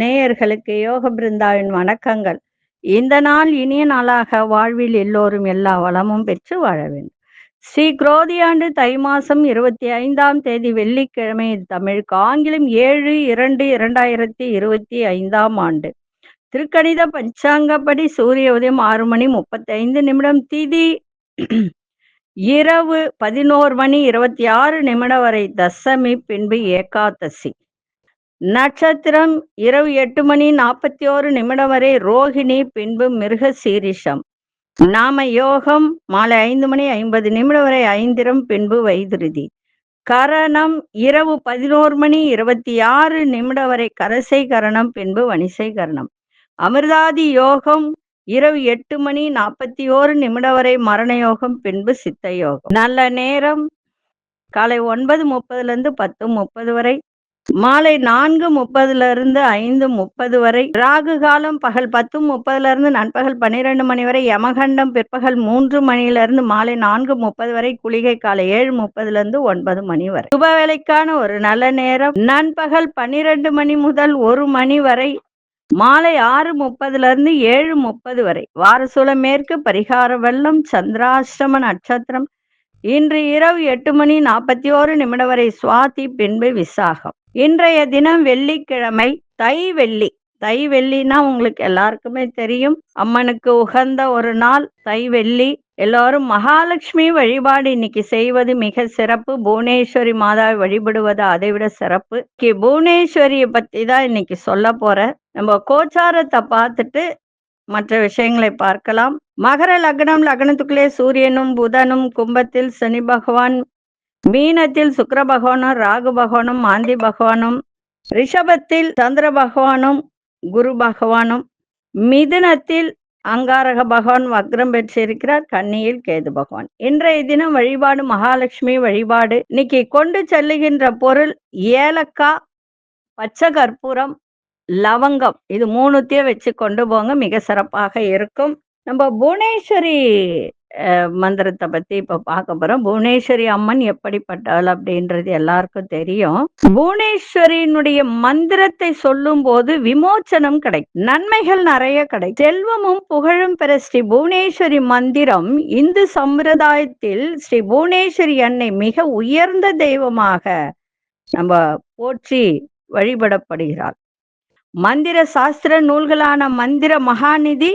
நேயர்களுக்கு யோக பிருந்தாவின் வணக்கங்கள். இந்த நாள் இனிய நாளாக வாழ்வில் எல்லோரும் எல்லா வளமும் பெற்று வாழ வேண்டும். ஸ்ரீ குரோதியாண்டு தை மாசம் இருபத்தி ஐந்தாம் தேதி வெள்ளிக்கிழமை தமிழுக்கு ஆங்கிலம் ஏழு இரண்டு இரண்டாயிரத்தி இருபத்தி ஐந்தாம் ஆண்டு. திருக்கணித பஞ்சாங்கப்படி சூரிய உதயம் ஆறு மணி முப்பத்தி ஐந்து நிமிடம். திதி இரவு பதினோரு மணி இருபத்தி ஆறு நிமிடம் வரை தசமி பின்பு ஏகாதசி. நட்சத்திரம் இரவு எட்டு மணி நாற்பத்தி ஓரு நிமிடம் வரை ரோஹிணி பின்பு மிருக சீரிஷம் நாம யோகம் மாலை ஐந்து மணி ஐம்பது நிமிடம் வரை ஐந்திரம் பின்பு வைதுருதி. கரணம் இரவு பதினோரு மணி இருபத்தி ஆறு நிமிடம் வரை கரசை கரணம் பின்பு வணிசை கரணம். அமிர்தாதி யோகம் இரவு எட்டு மணி நாற்பத்தி ஓரு நிமிடம் வரை மரண யோகம் பின்பு சித்த யோகம் நல்ல நேரம். காலை ஒன்பது முப்பதுல இருந்து பத்து முப்பது வரை. மாலை நான்கு முப்பதுல இருந்து ஐந்து முப்பது வரை. ராகு காலம் பகல் பத்து முப்பதுல இருந்து நண்பகல் பன்னிரெண்டு மணி வரை. யமகண்டம் பிற்பகல் மூன்று மணியில இருந்து மாலை நான்கு முப்பது வரை. குளிகை காலை ஏழு முப்பதுல இருந்து ஒன்பது மணி வரை. சுப வேலைக்கான ஒரு நல்ல நேரம். நண்பகல் பன்னிரெண்டு மணி முதல் ஒரு மணி வரை. மாலை ஆறு முப்பதுல இருந்து ஏழு முப்பது வரை. வாரசூல மேற்கு பரிகார வெள்ளம் சந்திராஷ்டம நட்சத்திரம். இன்று இரவு எட்டு மணி நாற்பத்தி ஓரு நிமிடம் வரை சுவாதி பின்பு விசாகம். இன்றைய தினம் வெள்ளிக்கிழமை தை வெள்ளி. தை வெள்ளினா உங்களுக்கு எல்லாருக்குமே தெரியும். அம்மனுக்கு உகந்த ஒரு நாள் தை வெள்ளி. எல்லாரும் மகாலட்சுமி வழிபாடு இன்னைக்கு செய்வது மிக சிறப்பு. புவனேஸ்வரி மாதாவை வழிபடுவது அதை விட சிறப்பு. புவனேஸ்வரியை பத்தி தான் இன்னைக்கு சொல்ல போறேன் நம்ம கோச்சாரத்தை பார்த்துட்டு மற்ற விஷயங்களை பார்க்கலாம். மகர லக்னம் லக்னத்துக்குள்ளே சூரியனும் புதனும் கும்பத்தில் சனி பகவான் மீனத்தில் சுக்கர பகவானும் ராகு பகவானும் மாந்தி பகவானும் ரிஷபத்தில் சந்திர பகவானும் குரு பகவானும் மிதுனத்தில் அங்காரக பகவான் வக்ரம் பெற்றிருக்கிறார் கன்னியில் கேது பகவான். இன்றைய தினம் வழிபாடு மகாலட்சுமி வழிபாடு. இன்னைக்கு கொண்டு செல்லுகின்ற பொருள் ஏலக்காய் பச்சை கற்பூரம் லவங்கம். இது மூணுத்தையும் வச்சு கொண்டு போங்க மிக சிறப்பாக இருக்கும். நம்ம புவனேஸ்வரி மந்திரத்தை பத்தி இப்ப பார்க்க போறோம். புவனேஸ்வரி அம்மன் எப்படிப்பட்டாள் அப்படின்றது எல்லாருக்கும் தெரியும். புவனேஸ்வரியினுடைய மந்திரத்தை சொல்லும் போது விமோச்சனம் கிடைக்கும். நன்மைகள் நிறைய கிடைக்கும். செல்வமும் புகழும் பெற ஸ்ரீ புவனேஸ்வரி மந்திரம் இந்து சம்பிரதாயத்தில் ஸ்ரீ புவனேஸ்வரி அன்னை மிக உயர்ந்த தெய்வமாக நம்ம போற்றி வழிபடப்படுகிறார் மந்திர சாஸ்திர நூல்களான மந்திர மகாநிதி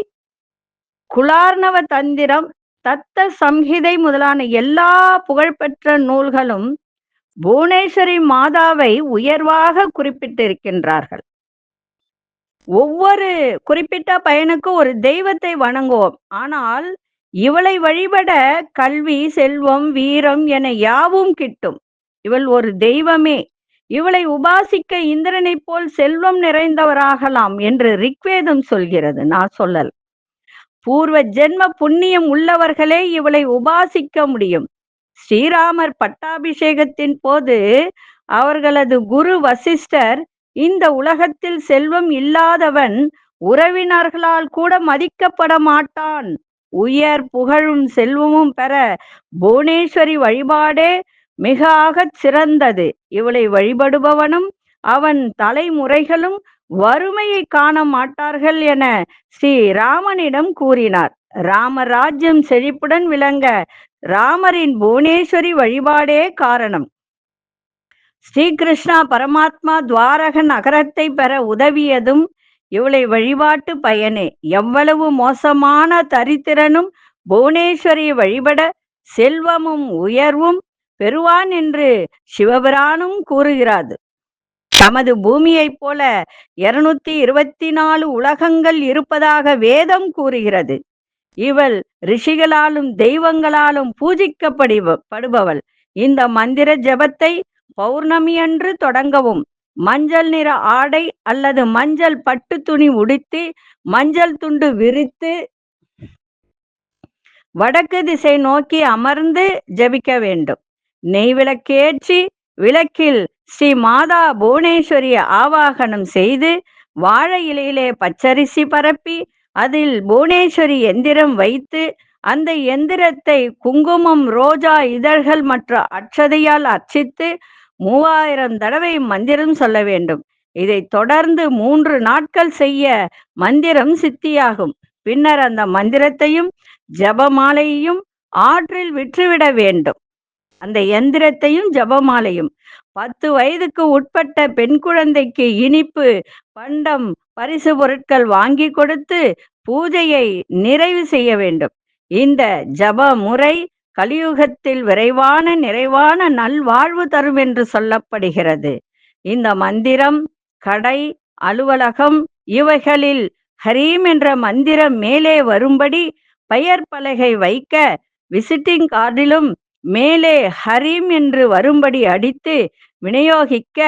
குலார்ணவ தந்திரம் தத்த சம்ஹிதை முதலான எல்லா புகழ்பெற்ற நூல்களும் புவனேஸ்வரி மாதாவை உயர்வாக குறிப்பிட்டிருக்கின்றார்கள். ஒவ்வொரு குறிப்பிட்ட பயனுக்கும் ஒரு தெய்வத்தை வணங்குவோம். ஆனால் இவளை வழிபட கல்வி செல்வம் வீரம் என யாவும் கிட்டும். இவள் ஒரு தெய்வமே. இவளை உபாசிக்க இந்திரனைப் போல் செல்வம் நிறைந்தவராகலாம் என்று ரிக்வேதம் சொல்கிறது. நான் சொல்லல். பூர்வ ஜென்ம புண்ணியம் உள்ளவர்களே இவளை உபாசிக்க முடியும். ஸ்ரீராமர் பட்டாபிஷேகத்தின் போது அவர்களது குரு வசிஷ்டர் இந்த உலகத்தில் செல்வம் இல்லாதவன் உறவினர்களால் கூட மதிக்கப்பட மாட்டான். உயர் புகழும் செல்வமும் பெற புவனேஸ்வரி வழிபாடே மிக ஆகச் சிறந்தது. இவளை வழிபடுபவனும் அவன் தலைமுறைகளும் வறுமையை காண மாட்டார்கள் என ஸ்ரீ ராமனிடம் கூறினார். ராமராஜ்யம் செழிப்புடன் விளங்க ராமரின் புவனேஸ்வரி வழிபாடே காரணம். ஸ்ரீகிருஷ்ணா பரமாத்மா துவாரக நகரத்தை பெற உதவியதும் இவளை வழிபாட்டு பயனே. எவ்வளவு மோசமான தரித்திரனும் புவனேஸ்வரியை வழிபட செல்வமும் உயர்வும் பெறுவான் என்று சிவபிரானும் கூறுகிறாது. தமது பூமியைப் போல இருநூத்தி இருபத்தி நாலு உலகங்கள் இருப்பதாக வேதம் கூறுகிறது. இவள் ரிஷிகளாலும் தெய்வங்களாலும் பூஜிக்கப்படுப படுபவள். இந்த மந்திர ஜெபத்தை பௌர்ணமி அன்று தொடங்கவும். மஞ்சள் நிற ஆடை அல்லது மஞ்சள் பட்டு துணி உடுத்தி மஞ்சள் துண்டு விரித்து வடக்கு திசை நோக்கி அமர்ந்து ஜெபிக்க வேண்டும். நெய் விளக்கேற்றி விளக்கில் ஸ்ரீ மாதா புவனேஸ்வரி ஆவாகனம் செய்து வாழை இலையிலே பச்சரிசி பரப்பி அதில் புவனேஸ்வரி எந்திரம் வைத்து அந்த எந்திரத்தை குங்குமம் ரோஜா இதழ்கள் மற்ற அட்சதையால் அர்ச்சித்து மூவாயிரம் தடவை மந்திரம் சொல்ல வேண்டும். இதை தொடர்ந்து மூன்று நாட்கள் செய்ய மந்திரம் சித்தியாகும். பின்னர் அந்த மந்திரத்தையும் ஜபமாலையையும் ஆற்றில் விற்றுவிட வேண்டும். அந்த எந்திரத்தையும் ஜபமாலையும் பத்து வயதுக்கு உட்பட்ட பெண் குழந்தைக்கு இனிப்பு பண்டம் பரிசு பொருட்கள் வாங்கி கொடுத்து பூஜையை நிறைவு செய்ய வேண்டும். இந்த ஜப முறை கலியுகத்தில் விரைவான நிறைவான நல்வாழ்வு தரும் என்று சொல்லப்படுகிறது. இந்த மந்திரம் கடை அலுவலகம் இவைகளில் ஹரீம் என்ற மந்திரம் மேலே வரும்படி பெயர் பலகை வைக்க விசிட்டிங் கார்டிலும் மேலே ஹரீம் என்று வரும்படி அடித்து விநியோகிக்க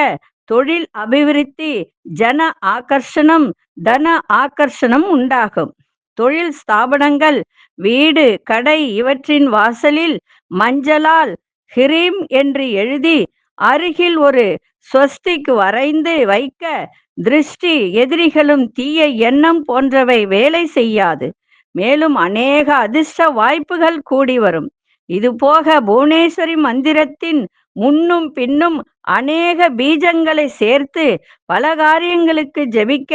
தொழில் அபிவிருத்தி ஜன ஆகர்ஷணம் தன ஆகர்ஷணம் உண்டாகும். தொழில் ஸ்தாபனங்கள் வீடு கடை இவற்றின் வாசலில் மஞ்சளால் ஹிரீம் என்று எழுதி அருகில் ஒரு ஸ்வஸ்திக் வரைந்து வைக்க திருஷ்டி எதிரிகளும் தீய எண்ணம் போன்றவை வேலை செய்யாது. மேலும் அநேக அதிர்ஷ்ட வாய்ப்புகள் கூடி வரும். இதுபோக புவனேஸ்வரி மந்திரத்தின் முன்னும் பின்னும் அநேக பீஜங்களை சேர்த்து பல காரியங்களுக்கு ஜெபிக்க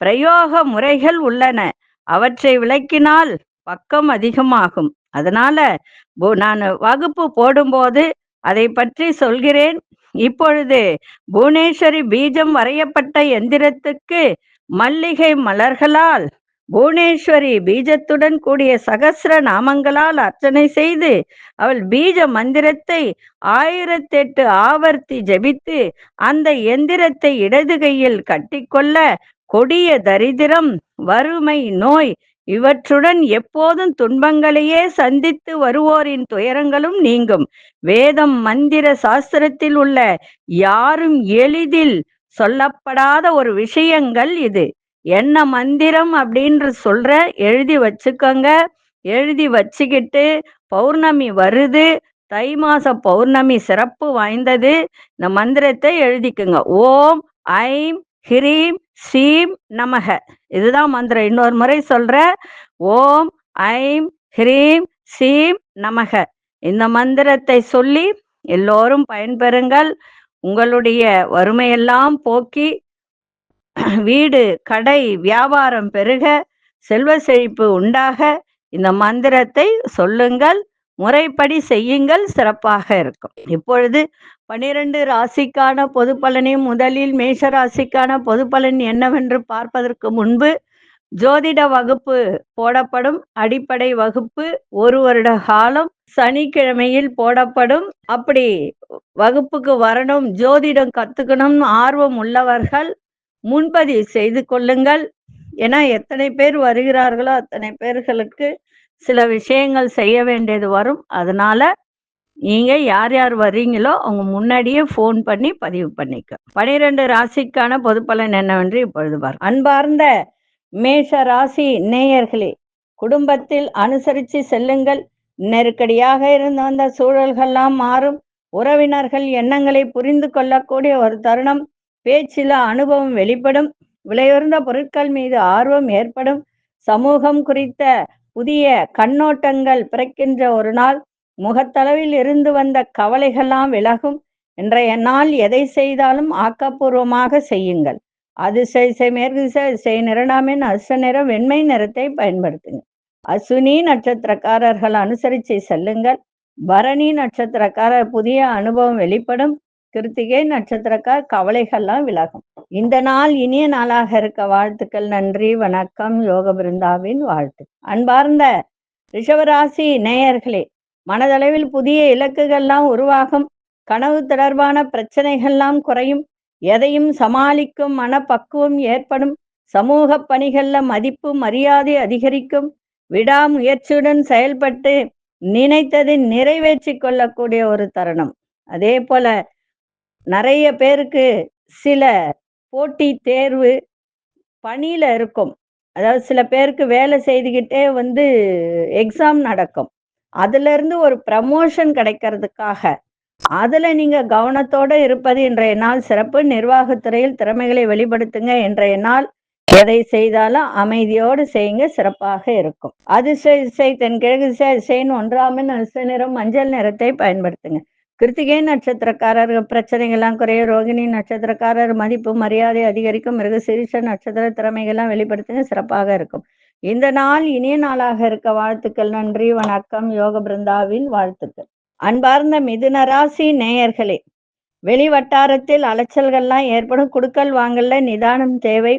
பிரயோக முறைகள் உள்ளன. அவற்றை விளக்கினால் பக்கம் அதிகமாகும். அதனால நான் வகுப்பு போடும்போது அதை பற்றி சொல்கிறேன். இப்பொழுது புவனேஸ்வரி பீஜம் வரையப்பட்ட எந்திரத்துக்கு மல்லிகை மலர்களால் புவனேஸ்வரி பீஜத்துடன் கூடிய சகசிர நாமங்களால் அர்ச்சனை செய்து அவள் பீஜ மந்திரத்தை ஆயிரத்தெட்டு ஆவர்த்தி ஜெபித்து அந்த எந்திரத்தை இடது கையில் கட்டிக்கொள்ள கொடிய தரித்திரம் வறுமை நோய் இவற்றுடன் எப்போதும் துன்பங்களையே சந்தித்து வருவோரின் துயரங்களும் நீங்கும். வேதம் மந்திர சாஸ்திரத்தில் உள்ள யாரும் எளிதில் சொல்லப்படாத ஒரு விஷயங்கள் இது. என்ன மந்திரம் அப்படின்ற சொல்ற எழுதி வச்சுக்கோங்க. எழுதி வச்சுக்கிட்டு பௌர்ணமி வருது. தை மாச பௌர்ணமி சிறப்பு வாய்ந்தது. இந்த மந்திரத்தை எழுதிக்குங்க. ஓம் ஐம் ஹிரீம் சீம் நமக. இதுதான் மந்திரம். இன்னொரு முறை சொல்ற ஓம் ஐம் ஹிரீம் சீம் நமக. இந்த மந்திரத்தை சொல்லி எல்லோரும் பயன்பெறுங்கள். உங்களுடைய வறுமையெல்லாம் போக்கி வீடு கடை வியாபாரம் பெருக செல்வ செழிப்பு உண்டாக இந்த மந்திரத்தை சொல்லுங்கள் முறைப்படி செய்யுங்கள் சிறப்பாக இருக்கும். இப்பொழுது பனிரெண்டு ராசிக்கான பொது பலனை முதலில் மேஷ ராசிக்கான பொது பலன் என்னவென்று பார்ப்பதற்கு முன்பு ஜோதிட வகுப்பு போடப்படும் அடிப்படை வகுப்பு ஒரு வருட காலம் சனிக்கிழமையில் போடப்படும். அப்படி வகுப்புக்கு வரணும் ஜோதிடம் கத்துக்கணும் ஆர்வம் உள்ளவர்கள் முன்பதிவு செய்து கொள்ளுங்கள். ஏன்னா எத்தனை பேர் வருகிறார்களோ அத்தனை பேர்களுக்கு சில விஷயங்கள் செய்ய வேண்டியது வரும். அதனால நீங்க யார் யார் வர்றீங்களோ அவங்க முன்னாடியே ஃபோன் பண்ணி பதிவு பண்ணிக்க. பனிரெண்டு ராசிக்கான பொது பலன் என்னவென்று இப்பொழுது பார். அன்பார்ந்த மேஷ ராசி நேயர்களே குடும்பத்தில் அனுசரித்து செல்லுங்கள். நெருக்கடியாக இருந்து வந்த சூழல்கள்லாம் மாறும். உறவினர்கள் எண்ணங்களை புரிந்து கொள்ளக்கூடிய ஒரு தருணம். பேச்சில அனுபவம் வெளிப்படும். விலையுறந்த பொருட்கள் மீது ஆர்வம் ஏற்படும். சமூகம் குறித்த புதிய கண்ணோட்டங்கள் பிறக்கின்ற ஒரு நாள். முகத்தளவில் இருந்து வந்த கவலைகள்லாம் விலகும். இன்றைய நாள் எதை செய்தாலும் ஆக்கப்பூர்வமாக செய்யுங்கள். அதிசை செய் மேற்கு திசை செய் நிறனாமின் அச நிறம் வெண்மை நிறத்தை பயன்படுத்துங்க. அசுனி நட்சத்திரக்காரர்கள் அனுசரித்து செல்லுங்கள். பரணி நட்சத்திரக்காரர் புதிய அனுபவம் வெளிப்படும். கிருத்திகை நட்சத்திரக்கார் கவலைகள்லாம் விலகும். இந்த நாள் இனிய நாளாக இருக்க வாழ்த்துக்கள் நன்றி வணக்கம் யோக பிருந்தாவின் வாழ்த்து. அன்பார்ந்த ரிஷவராசி நேயர்களே மனதளவில் புதிய இலக்குகள்லாம் உருவாகும். கனவு தொடர்பான பிரச்சனைகள்லாம் குறையும். எதையும் சமாளிக்கும் மனப்பக்குவம் ஏற்படும். சமூக பணிகள்ல மதிப்பு மரியாதை அதிகரிக்கும். விடாமுயற்சியுடன் செயல்பட்டு நினைத்ததை நிறைவேற்றி கொள்ளக்கூடிய ஒரு தருணம். அதே போல நிறைய பேருக்கு சில போட்டி தேர்வு பணியில் இருக்கும். அதாவது சில பேருக்கு வேலை செய்துக்கிட்டே வந்து எக்ஸாம் நடக்கும். அதுலேருந்து ஒரு ப்ரமோஷன் கிடைக்கிறதுக்காக அதில் நீங்கள் கவனத்தோடு இருப்பது இன்றைய நாள் சிறப்பு. நிர்வாகத்துறையில் திறமைகளை வெளிப்படுத்துங்க இன்றைய நாள். எதை செய்தாலும் அமைதியோடு செய்யுங்க சிறப்பாக இருக்கும். அதிசய திசை தென்கிழக்கு திசை அதிசயன் ஒன்றாமின் அதிர்ஷ்ட நிறம் மஞ்சள் நிறத்தை பயன்படுத்துங்க. கிருத்திகை நட்சத்திரக்காரர்கள் பிரச்சனைகள்லாம் குறைய ரோகிணி நட்சத்திரக்காரர் மதிப்பு மரியாதை அதிகரிக்கும் மிருக சிரிஷ நட்சத்திர திறமைகள்லாம் வெளிப்படுத்துங்க சிறப்பாக இருக்கும். இந்த நாள் இனிய நாளாக இருக்க வாழ்த்துக்கள் நன்றி வணக்கம் யோக பிருந்தாவின் வாழ்த்துக்கள். அன்பார்ந்த மிதுன ராசி நேயர்களே வெளி வட்டாரத்தில் அலைச்சல்கள்லாம் ஏற்படும் குடுக்கல் வாங்கல்ல நிதானம் தேவை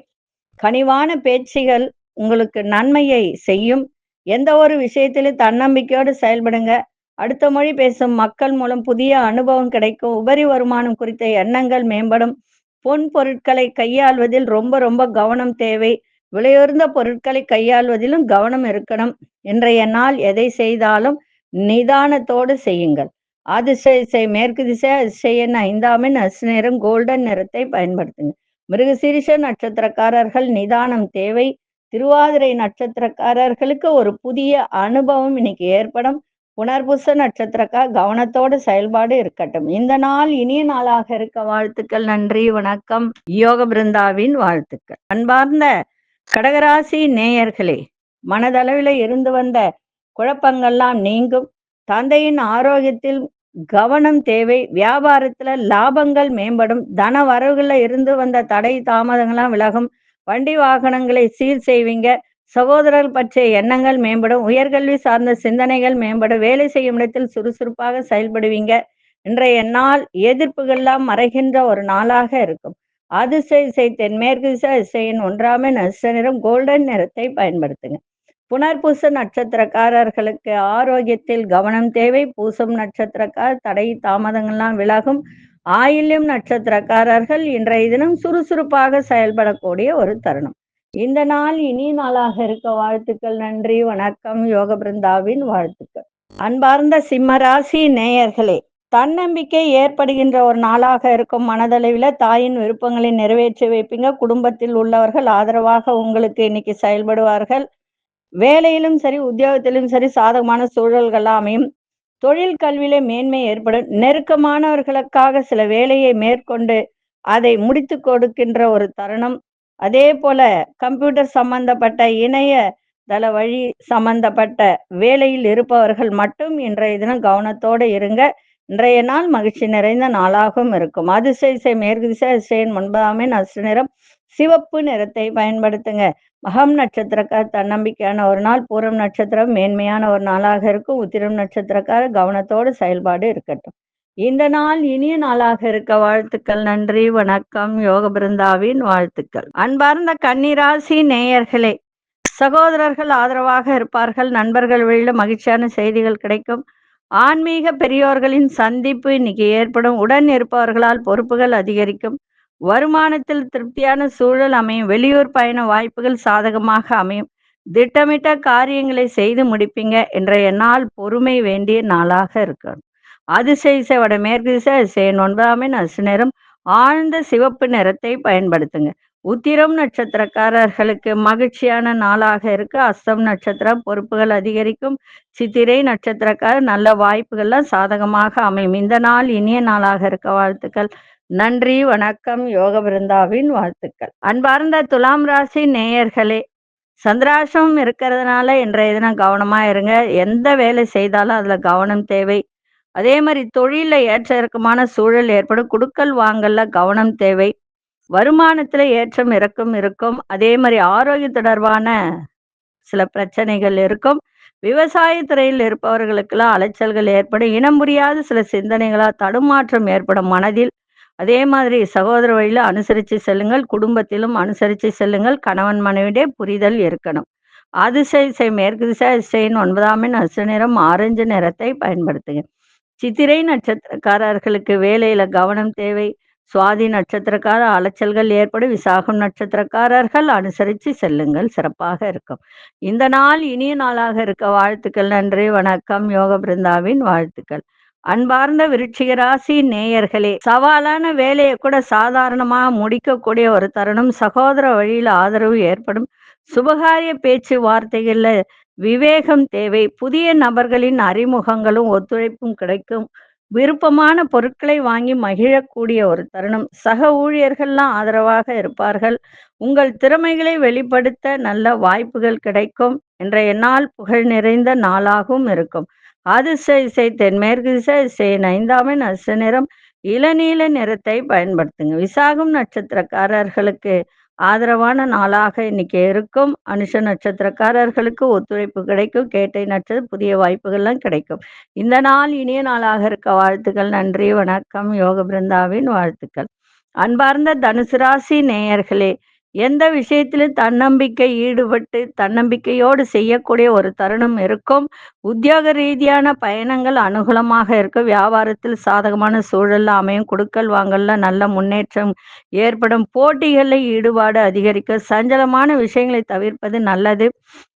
கனிவான பேச்சுகள் உங்களுக்கு நன்மையை செய்யும் எந்த ஒரு விஷயத்திலும் தன்னம்பிக்கையோடு செயல்படுங்க அடுத்த மொழி பேசும் மக்கள் மூலம் புதிய அனுபவம் கிடைக்கும். உபரி வருமானம் குறித்த எண்ணங்கள் மேம்படும். பொன் பொருட்களை கையாள்வதில் ரொம்ப ரொம்ப கவனம் தேவை. விலையுயர்ந்த பொருட்களை கையாள்வதிலும் கவனம் இருக்கணும். இன்றைய நாள் எதை செய்தாலும் நிதானத்தோடு செய்யுங்கள். அதிர்ஷ்ட இசை மேற்கு திசை அதிசயன் ஐந்தாமின் அசுநேரம் கோல்டன் நிறத்தை பயன்படுத்துங்க. மிருகசீரிஷ நட்சத்திரக்காரர்கள் நிதானம் தேவை. திருவாதிரை நட்சத்திரக்காரர்களுக்கு ஒரு புதிய அனுபவம் இன்னைக்கு ஏற்படும். புனர்புச நட்சத்திரக்கா கவனத்தோட செயல்பாடு இருக்கட்டும். இந்த நாள் இனிய நாளாக இருக்க வாழ்த்துக்கள் நன்றி வணக்கம். யோக பிருந்தாவின் வாழ்த்துக்கள். அன்பார்ந்த கடகராசி நேயர்களே மனதளவில் இருந்து வந்த குழப்பங்கள்லாம் நீங்கும். தந்தையின் ஆரோக்கியத்தில் கவனம் தேவை வியாபாரத்துல லாபங்கள் மேம்படும். தன வரவுகள்ல இருந்து வந்த தடை தாமதங்கள்லாம் விலகும். வண்டி வாகனங்களை சீர் செய்வீங்க. சகோதரர் பற்றிய எண்ணங்கள் மேம்படும். உயர்கல்வி சார்ந்த சிந்தனைகள் மேம்படும். வேலை செய்யும் இடத்தில் சுறுசுறுப்பாக செயல்படுவீங்க இன்றைய நாள் எதிர்ப்புகள்லாம் மறைகின்ற ஒரு நாளாக இருக்கும். அதிசய இசை தென்மேற்கு இசையின் ஒன்றாமை நச நிறம் கோல்டன் நிறத்தை பயன்படுத்துங்க. புனர்பூச நட்சத்திரக்காரர்களுக்கு ஆரோக்கியத்தில் கவனம் தேவை. பூசம் நட்சத்திரக்கார் தடை தாமதங்கள்லாம் விலகும். ஆயில்யம் நட்சத்திரக்காரர்கள் இன்றைய தினம் சுறுசுறுப்பாக செயல்படக்கூடிய ஒரு தருணம். இந்த நாள் இனிய நாளாக இருக்க வாழ்த்துக்கள் நன்றி வணக்கம் யோக பிருந்தாவின் வாழ்த்துக்கள். அன்பார்ந்த சிம்மராசி நேயர்களே தன்னம்பிக்கை ஏற்படுகின்ற ஒரு நாளாக இருக்கும் மனதளவில் தாயின் விருப்பங்களை நிறைவேற்றி வைப்பீங்க. குடும்பத்தில் உள்ளவர்கள் ஆதரவாக உங்களுக்கு இன்னைக்கு செயல்படுவார்கள். வேலையிலும் சரி உத்தியோகத்திலும் சரி சாதகமான சூழல்கள் அமையும். தொழில் கல்வியில மேன்மை ஏற்படும். நெருக்கமானவர்களுக்காக சில வேலையை மேற்கொண்டு அதை முடித்து கொடுக்கின்ற ஒரு தருணம். அதே போல கம்ப்யூட்டர் சம்பந்தப்பட்ட இணைய தள வழி சம்பந்தப்பட்ட வேலையில் இருப்பவர்கள் மட்டும் இன்றைய தினம் கவனத்தோடு இருங்க. இன்றைய நாள் மகிழ்ச்சி நிறைந்த நாளாகவும் இருக்கும். அதிசய திசை மேற்கு திசை அதிசயன் ஒன்பதாமே நஷ்ட நிறம். சிவப்பு நிறத்தை பயன்படுத்துங்க. மகம் நட்சத்திரக்கார் தன்னம்பிக்கையான ஒரு நாள் பூரம் நட்சத்திரம் மேன்மையான ஒரு நாளாக இருக்கும். உத்திரம் நட்சத்திரக்கார் கவனத்தோடு செயல்பாடு இருக்கட்டும். இந்த நாள் இனிய நாளாக இருக்க வாழ்த்துக்கள் நன்றி வணக்கம் யோக பிருந்தாவின் வாழ்த்துக்கள். அன்பார்ந்த கன்னிராசி நேயர்களே சகோதரர்கள் ஆதரவாக இருப்பார்கள் நண்பர்கள் வழியில மகிழ்ச்சியான செய்திகள் கிடைக்கும். ஆன்மீக பெரியோர்களின் சந்திப்பு இன்னைக்கு ஏற்படும். உடன் இருப்பவர்களால் பொறுப்புகள் அதிகரிக்கும். வருமானத்தில் திருப்தியான சூழல் அமையும். வெளியூர் பயண வாய்ப்புகள் சாதகமாக அமையும். திட்டமிட்ட காரியங்களை செய்து முடிப்பீங்க. இன்றைய நாள் பொறுமை வேண்டிய நாளாக இருக்கணும். அதிசய இசை வட மேற்கு திசை அதிசயன் ஒன்பதாமின் அசு நிறம் ஆழ்ந்த சிவப்பு நிறத்தை பயன்படுத்துங்க. உத்திரம் நட்சத்திரக்காரர்களுக்கு மகிழ்ச்சியான நாளாக இருக்கு. அஸ்தம் நட்சத்திரம் பொறுப்புகள் அதிகரிக்கும். சித்திரை நட்சத்திரக்காரர் நல்ல வாய்ப்புகள்லாம் சாதகமாக அமையும். இந்த நாள் இனிய நாளாக இருக்க வாழ்த்துக்கள். நன்றி வணக்கம். யோக பிருந்தாவின் வாழ்த்துக்கள். அன்பார்ந்த துலாம் ராசி நேயர்களே சந்திராசம் இருக்கிறதுனால இன்றைய தினம் கவனமா இருங்க. எந்த வேலை செய்தாலும் அதுல கவனம் தேவை. அதே மாதிரி தொழில ஏற்ற இறக்கமான சூழல் ஏற்படும். குடுக்கல் வாங்கல்ல கவனம் தேவை. வருமானத்துல ஏற்றம் இறக்கம் இருக்கும். அதே மாதிரி ஆரோக்கிய தொடர்பான சில பிரச்சனைகள் இருக்கும். விவசாயத்துறையில் இருப்பவர்களுக்கெல்லாம் அலைச்சல்கள் ஏற்படும். இனம் புரியாத சில சிந்தனைகளால் தடுமாற்றம் ஏற்படும் மனதில். அதே மாதிரி சகோதர வழியில அனுசரித்து செல்லுங்கள். குடும்பத்திலும் அனுசரித்து செல்லுங்கள். கணவன் மனைவிடைய புரிதல் இருக்கணும். அதிசய இசை மேற்கு திசை அதிசயின் ஒன்பதாமின் அசு நிறம் ஆரஞ்சு நிறத்தை பயன்படுத்துங்க சித்திரை நட்சத்திரக்காரர்களுக்கு வேலையில கவனம் தேவை. சுவாதி நட்சத்திரக்கார அலைச்சல்கள் ஏற்படும். விசாகம் நட்சத்திரக்காரர்கள் அனுசரித்து செல்லுங்கள். சிறப்பாக இருக்கும். இந்த நாள் இனிய நாளாக இருக்க வாழ்த்துக்கள். நன்றி. வணக்கம். யோக பிருந்தாவின் வாழ்த்துக்கள். அன்பார்ந்த விருட்சிக ராசி நேயர்களே சவாலான வேலையை கூட சாதாரணமாக முடிக்கக்கூடிய ஒரு தருணம். சகோதர வழியில் ஆதரவு ஏற்படும். சுபகாரிய பேச்சு வார்த்தைகளில் விவேகம் தேவை. புதிய நபர்களின் அறிமுகங்களும் ஒத்துழைப்பும் கிடைக்கும். விருப்பமான பொருட்களை வாங்கி மகிழக்கூடிய ஒரு தருணம். சக ஊழியர்கள்லாம் ஆதரவாக இருப்பார்கள். உங்கள் திறமைகளை வெளிப்படுத்த நல்ல வாய்ப்புகள் கிடைக்கும். இன்றைய நாள் புகழ் நிறைந்த நாளாகவும் இருக்கும். அதிர்ஷ்ட இசை தென்மேற்கு திசை இசையின் ஐந்தாமின் அசு நிறம் இளநீல நிறத்தை பயன்படுத்துங்க. விசாகம் நட்சத்திரக்காரர்களுக்கு ஆதரவான நாளாக இன்னைக்கு இருக்கும். அனுஷ நட்சத்திரக்காரர்களுக்கு ஒத்துழைப்பு கிடைக்கும். கேட்டை நட்சத்திர புதிய வாய்ப்புகள்லாம் கிடைக்கும். இந்த நாள் இனிய நாளாக இருக்க வாழ்த்துக்கள். நன்றி வணக்கம். யோக பிருந்தாவின் வாழ்த்துக்கள். அன்பார்ந்த தனுசு ராசி நேயர்களே எந்த விஷயத்திலும் தன்னம்பிக்கை ஈடுபட்டு தன்னம்பிக்கையோடு செய்யக்கூடிய ஒரு தருணம் இருக்கும். உத்தியோக ரீதியான பயணங்கள் அனுகூலமாக இருக்கும் வியாபாரத்தில் சாதகமான சூழல்ல அமையும். கொடுக்கல் வாங்கல்ல நல்ல முன்னேற்றம் ஏற்படும். போட்டிகளில் ஈடுபாடு அதிகரிக்க சஞ்சலமான விஷயங்களை தவிர்ப்பது நல்லது.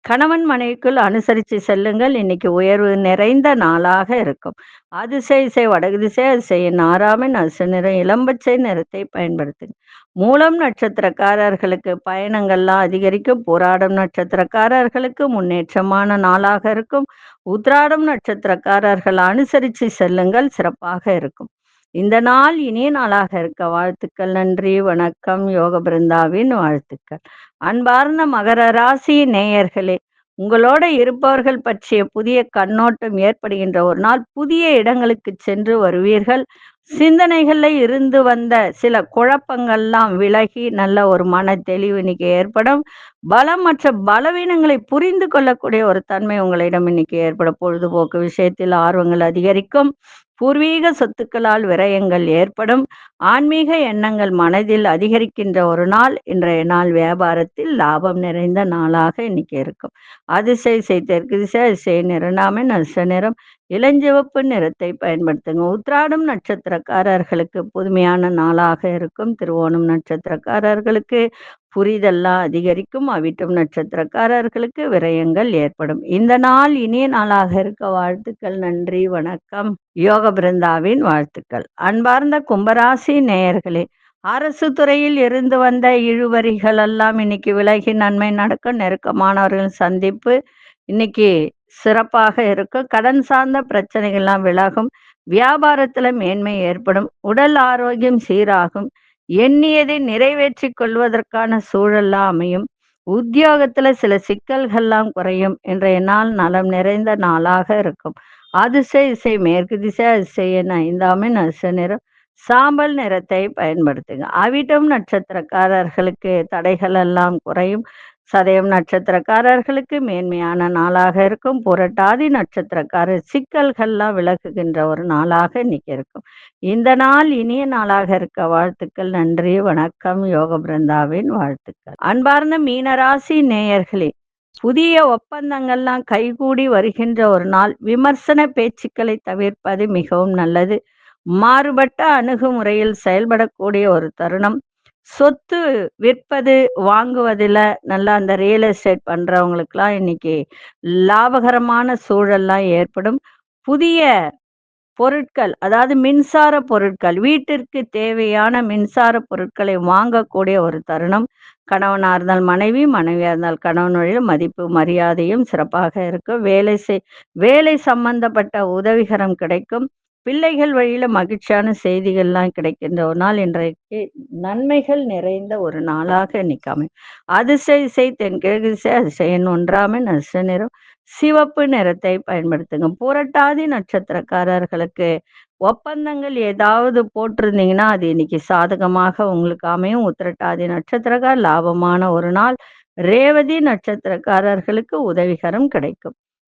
கணவன் மனைவிக்குள் அனுசரித்து செல்லுங்கள். இன்னைக்கு உயர்வு நிறைந்த நாளாக இருக்கும். அதிசய இசை வடகு திசை அதிசய நாராமன் அசு நிறம் இளம்பச்சை நிறத்தை பயன்படுத்துங்க மூலம் நட்சத்திரக்காரர்களுக்கு பயணங்கள்லாம் அதிகரிக்கும். போராடும் நட்சத்திரக்காரர்களுக்கு முன்னேற்றமான நாளாக இருக்கும். உத்ராடம் நட்சத்திரக்காரர்கள் அனுசரித்து செல்லுங்கள் சிறப்பாக இருக்கும். இந்த நாள் இனிய நாளாக இருக்க வாழ்த்துக்கள் நன்றி வணக்கம் யோக பிருந்தாவின் வாழ்த்துக்கள். அன்பார்ந்த மகர ராசி நேயர்களே உங்களோட இருப்பவர்கள் பற்றிய புதிய கண்ணோட்டம் ஏற்படுகின்ற ஒரு நாள் புதிய இடங்களுக்கு சென்று வருவீர்கள். சிந்தனைகள்ல இருந்து வந்த சில குழப்பங்கள்லாம் விலகி நல்ல ஒரு மன தெளிவு இன்னைக்கு ஏற்படும். பலம் மற்ற பலவீனங்களை புரிந்து கொள்ளக்கூடிய ஒரு தன்மை உங்களிடம் இன்னைக்கு ஏற்படும். பொழுதுபோக்கு விஷயத்தில் ஆர்வங்கள் அதிகரிக்கும். பூர்வீக சொத்துக்களால் விரயங்கள் ஏற்படும். ஆன்மீக எண்ணங்கள் மனதில் அதிகரிக்கின்ற ஒரு நாள். இன்றைய நாள் வியாபாரத்தில் லாபம் நிறைந்த நாளாக இன்னைக்கு இருக்கும். அதிசய செய் தெற்கு திசை அதிசய நிறநாமன் நச நிறம். இளஞ்சிவப்பு நிறத்தை பயன்படுத்துங்க. உத்ராடம் நட்சத்திரக்காரர்களுக்கு புதுமையான நாளாக இருக்கும். திருவோணம் நட்சத்திரக்காரர்களுக்கு புரிதெல்லாம் அதிகரிக்கும். அவிட்டம் நட்சத்திரக்காரர்களுக்கு விரயங்கள் ஏற்படும். இந்த நாள் இனிய நாளாக இருக்க வாழ்த்துக்கள். நன்றி. வணக்கம். யோக பிருந்தாவின் வாழ்த்துக்கள். அன்பார்ந்த கும்பராசி நேயர்களே அரசு துறையில் இருந்து வந்த இழுவரிகள் எல்லாம் இன்னைக்கு விலகி நன்மை நடக்க நெருக்கமானவர்கள் சந்திப்பு இன்னைக்கு சிறப்பாக இருக்கும் கடன் சார்ந்த பிரச்சனைகள்லாம் விலகும் வியாபாரத்துல மேன்மை ஏற்படும் உடல் ஆரோக்கியம் சீராகும் எண்ணியதை நிறைவேற்றி கொள்வதற்கான சூழல்லாம் அமையும். உத்தியோகத்துல சில சிக்கல்கள்லாம் குறையும் இன்றைய நாள் நலம் நிறைந்த நாளாக இருக்கும். அதிசய இசை மேற்கு திசை அதிசயன் ஐந்தாமின் அச நிறம். சாம்பல் நிறத்தை பயன்படுத்துங்க. அவிட்டம் நட்சத்திரக்காரர்களுக்கு தடைகள் எல்லாம் குறையும். சதயம் நட்சத்திரக்காரர்களுக்கு மேன்மையான நாளாக இருக்கும். புரட்டாதி நட்சத்திரக்காரர் சிக்கல்கள்லாம் விலகுகின்ற ஒரு நாளாக இன்னைக்கு இருக்கும். இந்த நாள் இனிய நாளாக இருக்க வாழ்த்துக்கள் நன்றி வணக்கம் யோக பிருந்தாவின் வாழ்த்துக்கள். அன்பார்ந்த மீனராசி நேயர்களே புதிய ஒப்பந்தங்கள்லாம் கைகூடி வருகின்ற ஒரு நாள். விமர்சன பேச்சுக்களை தவிர்ப்பது மிகவும் நல்லது. மாறுபட்ட அணுகுமுறையில் செயல்படக்கூடிய ஒரு தருணம். சொத்து விற்பது வாங்குவதில் நல்லா அந்த ரியல் எஸ்டேட் பண்ணுறவங்களுக்கெல்லாம் இன்னைக்கு லாபகரமான சூழல்லாம் ஏற்படும். புதிய பொருட்கள் அதாவது மின்சார பொருட்கள் வீட்டிற்கு தேவையான மின்சார பொருட்களை வாங்கக்கூடிய ஒரு தருணம். கணவனாக இருந்தால் மனைவி மனைவியாக இருந்தால் கணவனுடைய மதிப்பு மரியாதையும் சிறப்பாக இருக்கும். வேலை செய் வேலை சம்பந்தப்பட்ட உதவிகரம் கிடைக்கும். பிள்ளைகள் வழியில மகிழ்ச்சியான செய்திகள்லாம் கிடைக்கின்ற ஒரு நாள் இன்றைக்கு நன்மைகள் நிறைந்த ஒரு நாளாக இன்னைக்கு அமையும். அதிசய இசை தென்கிழக்கு அதிசயன் ஒன்றாமை நச நிறம். சிவப்பு நிறத்தை பயன்படுத்துங்க. புரட்டாதி நட்சத்திரக்காரர்களுக்கு ஒப்பந்தங்கள் ஏதாவது போட்டிருந்தீங்கன்னா அது இன்னைக்கு சாதகமாக உங்களுக்கு அமையும். உத்திரட்டாதி நட்சத்திரக்கார் லாபமான ஒரு நாள். ரேவதி நட்சத்திரக்காரர்களுக்கு உதவிகரம் கிடைக்கும்.